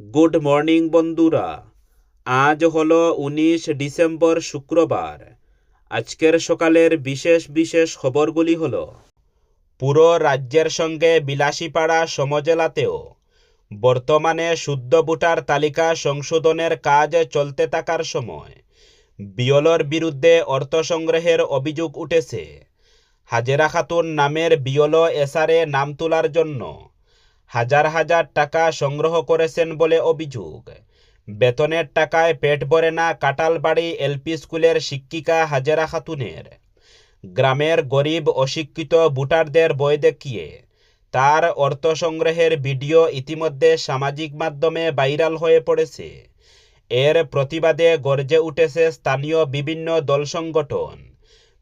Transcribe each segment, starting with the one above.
Good morning বন্ধুরা। আজ হলো উনিশ ডিসেম্বর শুক্রবার। আজকের সকালের বিশেষ বিশেষ খবরগুলি হল, পুরো রাজ্যের সঙ্গে বিলাসীপাড়া সমজেলাতেও বর্তমানে শুদ্ধ ভোটার তালিকা সংশোধনের কাজ চলতে থাকার সময় বিয়লর বিরুদ্ধে অর্থ সংগ্রহের অভিযোগ উঠেছে। হাজেরা খাতুন নামের বিয়লো এসারে নাম তোলার জন্য হাজার হাজার টাকা সংগ্রহ করেছেন বলে অভিযোগ। বেতনের টাকায় পেট ভরে না কাটালবাড়ি এলপি স্কুলের শিক্ষিকা হাজেরা খাতুনের। গ্রামের গরিব অশিক্ষিত ভোটারদের বই দেখিয়ে তার অর্থ সংগ্রহের ভিডিও ইতিমধ্যে সামাজিক মাধ্যমে ভাইরাল হয়ে পড়েছে। এর প্রতিবাদে গর্জে উঠেছে স্থানীয় বিভিন্ন দল সংগঠন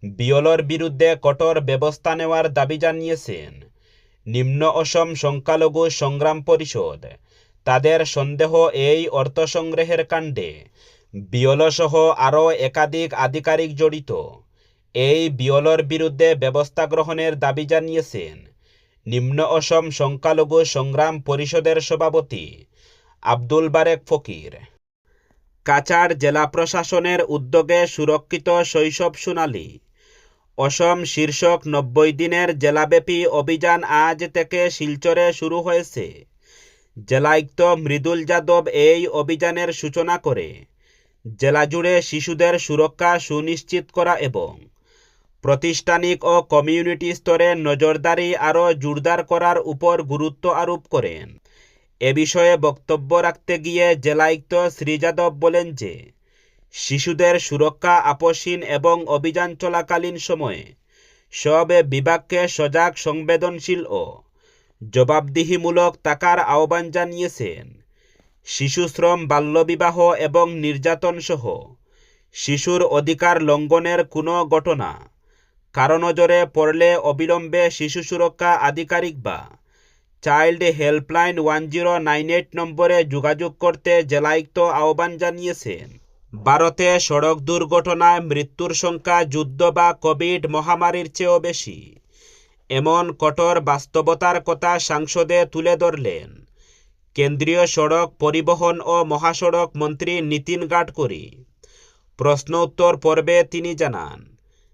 বিয়লর বিরুদ্ধে কঠোর ব্যবস্থা নেওয়ার দাবি জানিয়েছেন। নিম্ন অসম সংখ্যালঘু সংগ্রাম পরিষদ। তাদের সন্দেহ এই অর্থ সংগ্রহের কাণ্ডে। বিয়লসহ আরও একাধিক আধিকারিক জড়িত। এই বিয়লর বিরুদ্ধে ব্যবস্থা গ্রহণের দাবি জানিয়েছেন নিম্ন অসম সংখ্যালঘু সংগ্রাম পরিষদের সভাপতি আব্দুল বারেক ফকির। কাছাড় জেলা প্রশাসনের উদ্যোগে সুরক্ষিত শৈশব সোনালী অসম শীর্ষক নব্বই দিনের জেলাব্যাপী অভিযান আজ থেকে শিলচরে শুরু হয়েছে। জেলায়ুক্ত মৃদুল যাদব এই অভিযানের সূচনা করে। জেলা জুড়ে শিশুদের সুরক্ষা সুনিশ্চিত করা এবং প্রতিষ্ঠানিক ও কমিউনিটি স্তরে নজরদারি আরও জোরদার করার উপর গুরুত্ব আরোপ করেন। এ বিষয়ে বক্তব্য রাখতে গিয়ে জেলায়ুক্ত শ্রী যাদব বলেন যে শিশুদের সুরক্ষা আপসহীন এবং অভিযান চলাকালীন সময়ে। সব বিভাগকে সজাগ, সংবেদনশীল ও জবাবদিহিমূলক তাকার আহ্বান জানিয়েছেন। শিশু শ্রম, বাল্যবিবাহ এবং নির্যাতন সহ শিশুর অধিকার লঙ্ঘনের কোনো ঘটনা, কারণজরে পড়লে অবিলম্বে শিশু সুরক্ষা আধিকারিক বা child helpline one zero nine eight নম্বরে যোগাযোগ করতে জেলায়ুক্ত আহ্বান জানিয়েছেন। ভারতে সড়ক দুর্ঘটনায় মৃত্যুর সংখ্যা যুদ্ধ বা কোভিড মহামারীর চেয়েও বেশি। এমন কঠোর বাস্তবতার কথা সাংসদে তুলে ধরলেন। কেন্দ্রীয় সড়ক পরিবহন ও মহাসড়ক মন্ত্রী নীতিন গাডকরি। প্রশ্ন উত্তর পর্বে তিনি জানান,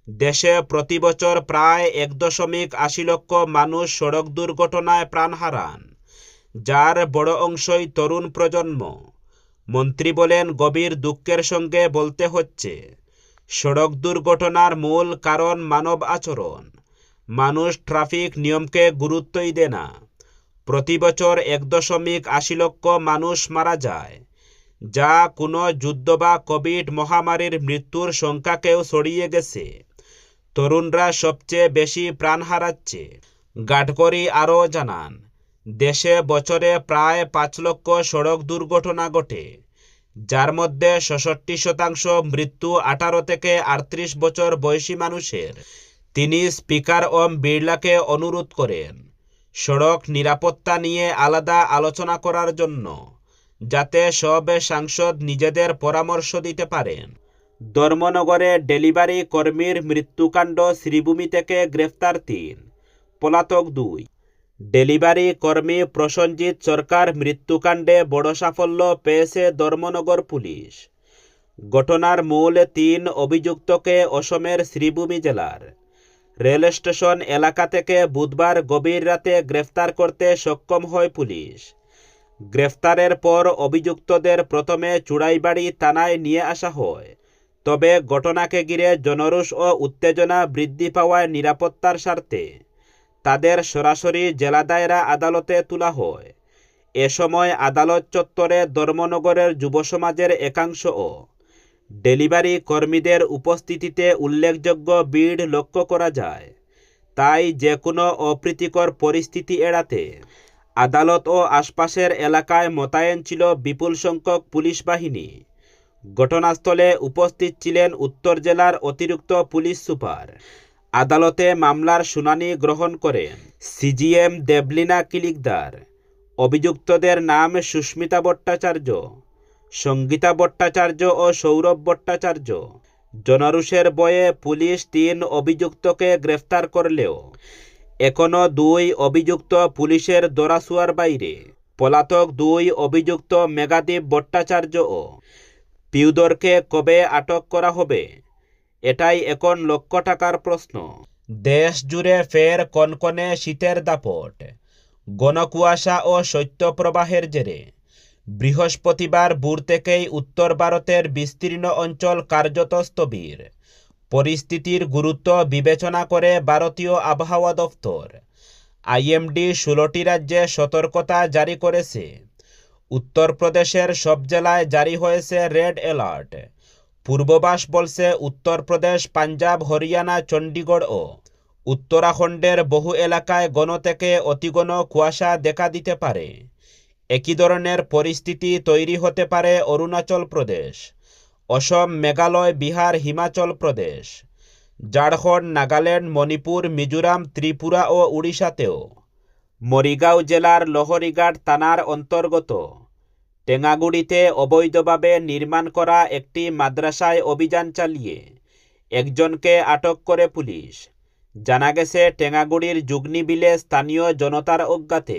দেশে প্রতি বছর প্রায় এক দশমিক আশি লক্ষ মানুষ সড়ক দুর্ঘটনায় প্রাণ হারান, যার বড় অংশই তরুণ প্রজন্ম। মন্ত্রী বলেন, গভীর দুঃখের সঙ্গে বলতে হচ্ছে, সড়ক দুর্ঘটনার মূল কারণ মানব আচরণ। মানুষ ট্রাফিক নিয়মকে গুরুত্বই দেয় না। প্রতি বছর এক দশমিক আশি লক্ষ মানুষ মারা যায়, যা কোনো যুদ্ধ বা কোভিড মহামারীর মৃত্যুর সংখ্যাকেও ছড়িয়ে গেছে। তরুণরা সবচেয়ে বেশি প্রাণ হারাচ্ছে। গাডকরি আরও জানান, দেশে বছরে প্রায় পাঁচ লক্ষ সড়ক দুর্ঘটনা ঘটে। যার মধ্যে ষষট্টি শতাংশ মৃত্যু আঠারো থেকে আটত্রিশ বছর বয়সী মানুষের। তিনি স্পিকার ওম বিড়লাকে অনুরোধ করেন, সড়ক নিরাপত্তা নিয়ে আলাদা আলোচনা করার জন্য, যাতে সব সাংসদ নিজেদের পরামর্শ দিতে পারেন। ধর্মনগরে ডেলিভারি কর্মীর মৃত্যুকাণ্ড শ্রীভূমি থেকে গ্রেফতার তিন, পলাতক দুই। ডেলিভারি কর্মী প্রসঞ্জিৎ সরকার মৃত্যুকাণ্ডে বড় সাফল্য পেয়েছে ধর্মনগর পুলিশ। ঘটনার মূল তিন অভিযুক্তকে অসমের শ্রীভূমি জেলার। রেল স্টেশন এলাকা থেকে বুধবার গভীর রাতে গ্রেফতার করতে সক্ষম হয় পুলিশ। গ্রেফতারের পর অভিযুক্তদের প্রথমে চুড়াইবাড়ি থানায় নিয়ে আসা হয়। তবে ঘটনাকে ঘিরে জনরোষ ও উত্তেজনা বৃদ্ধি পাওয়ায় নিরাপত্তার স্বার্থে তাদের সরাসরি জেলা দায়রা আদালতে তোলা হয়। এ সময় আদালত চত্বরে ধর্মনগরের যুব সমাজের একাংশ ও ডেলিভারি কর্মীদের উপস্থিতিতে উল্লেখযোগ্য ভিড় লক্ষ্য করা যায়। তাই যে কোনো অপ্রীতিকর পরিস্থিতি এড়াতে আদালত ও আশপাশের এলাকায় মোতায়েন ছিল বিপুল সংখ্যক পুলিশ বাহিনী। ঘটনাস্থলে উপস্থিত ছিলেন উত্তর জেলার অতিরিক্ত পুলিশ সুপার আদালতে মামলার শুনানি গ্রহণ করেন সিজিএম দেবলিনা কিলিকদার, অভিযুক্তদের নাম সুস্মিতা ভট্টাচার্য, সঙ্গীতা ভট্টাচার্য ও সৌরভ ভট্টাচার্য। জনারুষের বয়ে পুলিশ তিন অভিযুক্তকে গ্রেফতার করলেও এখনও দুই অভিযুক্ত পুলিশের দরাসুয়ার বাইরে। পলাতক দুই অভিযুক্ত মেঘাদীপ ভট্টাচার্য ও পিউদরকে কবে আটক করা হবে? এটাই এখন লক্ষ টাকার প্রশ্ন। দেশ জুড়ে ফের কনকনে শীতের দাপট। গণকুয়াশা ও শৈত্যপ্রবাহের জেরে। বৃহস্পতিবার ভোর থেকেই উত্তর ভারতের বিস্তীর্ণ অঞ্চল কার্যত স্থবির। পরিস্থিতির গুরুত্ব বিবেচনা করে ভারতীয় আবহাওয়া দফতর। আইএমডি ষোলোটি রাজ্যে সতর্কতা জারি করেছে। উত্তরপ্রদেশের সব জেলায় জারি হয়েছে রেড অ্যালার্ট। পূর্ববাস বলছে উত্তরপ্রদেশ পাঞ্জাব, হরিয়ানা, চণ্ডীগড় ও উত্তরাখণ্ডের বহু এলাকায় গণ থেকে অতিঘন কুয়াশা দেখা দিতে পারে। একই ধরনের পরিস্থিতি তৈরি হতে পারে অরুণাচল প্রদেশ, অসম, মেঘালয়, বিহার, হিমাচল প্রদেশ, ঝাড়খণ্ড, নাগাল্যান্ড, মণিপুর, মিজোরাম, ত্রিপুরা ও উড়িষ্যাতেও। মরিগাঁও জেলার লোহরিঘাট থানার অন্তর্গত টেঙ্গাগুড়িতে অবৈধভাবে নির্মাণ করা একটি মাদ্রাসায় অভিযান চালিয়ে একজনকে আটক করে পুলিশ। জানা গেছে, টেঙ্গাগুড়ির যুগনিবিলে স্থানীয় জনতার অজ্ঞাতে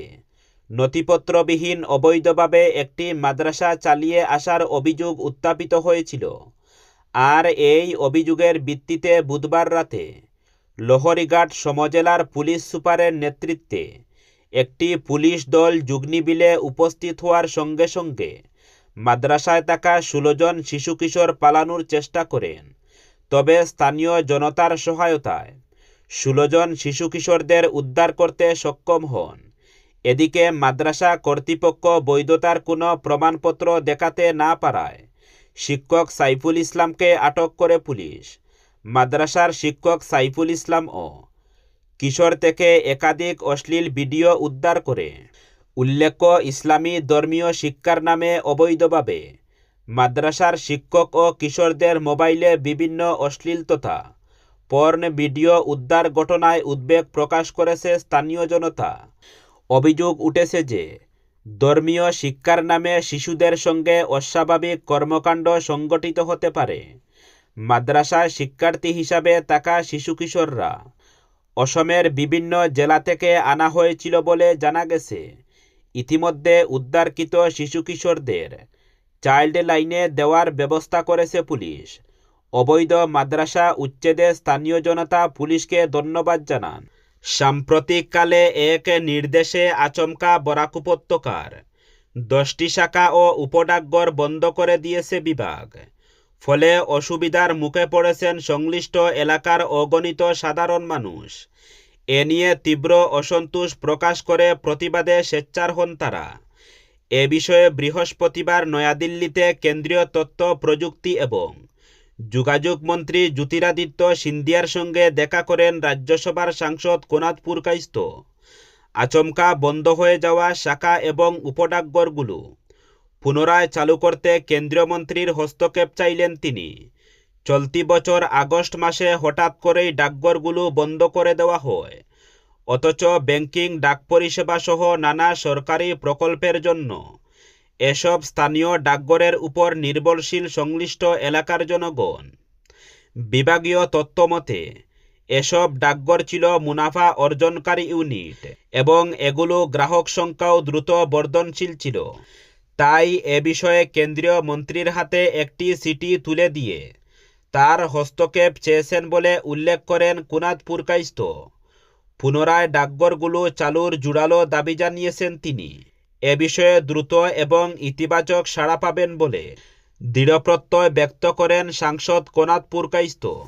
নথিপত্রবিহীন অবৈধভাবে একটি মাদ্রাসা চালিয়ে আসার অভিযোগ উত্থাপিত হয়েছিল। আর এই অভিযোগের ভিত্তিতে বুধবার রাতে লোহরিঘাট সমজেলার পুলিশ সুপারের নেতৃত্বে একটি পুলিশ দল যুগনিবিলে উপস্থিত হওয়ার সঙ্গে সঙ্গে মাদ্রাসায় থাকা ষোলো জন শিশু কিশোর পালানোর চেষ্টা করেন। তবে স্থানীয় জনতার সহায়তায় ষোলো জন শিশু কিশোরদের উদ্ধার করতে সক্ষম হন। এদিকে মাদ্রাসা কর্তৃপক্ষ বৈধতার কোনো প্রমাণপত্র দেখাতে না পারায় শিক্ষক সাইফুল ইসলামকে আটক করে পুলিশ। মাদ্রাসার শিক্ষক সাইফুল ইসলাম ও কিশোর থেকে একাধিক অশ্লীল ভিডিও উদ্ধার করে। উল্লেখ্য, ইসলামী ধর্মীয় শিক্ষার নামে অবৈধভাবে। মাদ্রাসার শিক্ষক ও কিশোরদের মোবাইলে বিভিন্ন অশ্লীল তথা পর্ন ভিডিও উদ্ধার ঘটনায় উদ্বেগ প্রকাশ করেছে স্থানীয় জনতা। অভিযোগ উঠেছে যে, ধর্মীয় শিক্ষার নামে শিশুদের সঙ্গে অস্বাভাবিক কর্মকাণ্ড সংগঠিত হতে পারে। মাদ্রাসায় শিক্ষার্থী হিসাবে থাকা শিশু কিশোররা অসমের বিভিন্ন জেলা থেকে আনা হয়েছিল বলে জানা গেছে। ইতিমধ্যে উদ্ধারকৃত শিশু কিশোরদের চাইল্ড লাইনে দেওয়ার ব্যবস্থা করেছে পুলিশ। অবৈধ মাদ্রাসা উচ্ছেদে স্থানীয় জনতা পুলিশকে ধন্যবাদ জানান। সাম্প্রতিককালে এক নির্দেশে আচমকা বরাক উপত্যকার দশটি শাখা ও উপডাকঘর বন্ধ করে দিয়েছে বিভাগ। ফলে অসুবিধার মুখে পড়েছেন সংশ্লিষ্ট এলাকার অগণিত সাধারণ মানুষ। এ নিয়ে তীব্র অসন্তোষ প্রকাশ করে প্রতিবাদে স্বেচ্ছার হন তারা। এ বিষয়ে বৃহস্পতিবার নয়াদিল্লিতে কেন্দ্রীয় তথ্য প্রযুক্তি এবং যোগাযোগ মন্ত্রী জ্যোতিরাদিত্য সিন্ধিয়ার সঙ্গে দেখা করেন রাজ্যসভার সাংসদ কোনাদ পুরকাইস্ত আচমকা বন্ধ হয়ে যাওয়া শাখা এবং উপডাকঘরগুলো পুনরায় চালু করতে কেন্দ্রীয় মন্ত্রীর হস্তক্ষেপ চাইলেন তিনি। চলতি বছর আগস্ট মাসে হঠাৎ করেই ডাকঘরগুলো বন্ধ করে দেওয়া হয়। অথচ ব্যাংকিং, ডাক পরিষেবা সহ নানা সরকারি প্রকল্পের জন্য এসব স্থানীয় ডাকঘরের উপর নির্ভরশীল সংশ্লিষ্ট এলাকার জনগণ। বিভাগীয় তথ্যমতে এসব ডাকঘর ছিল মুনাফা অর্জনকারী ইউনিট এবং এগুলো গ্রাহক সংখ্যাও দ্রুত বর্ধনশীল ছিল। তাই এ বিষয়ে কেন্দ্রীয় মন্ত্রীর হাতে একটি সিটি তুলে দিয়ে তার হস্তক্ষেপ চেয়েছেন বলে উল্লেখ করেন কুনাদ পুরকাইস্ত পুনরায় ডাকঘরগুলো চালুর জুড়ালো দাবি জানিয়েছেন তিনি। এ বিষয়ে দ্রুত এবং ইতিবাচক সাড়া পাবেন বলে দৃঢ়প্রত্যয় ব্যক্ত করেন সাংসদ কোনাদ পুরকাইস্ত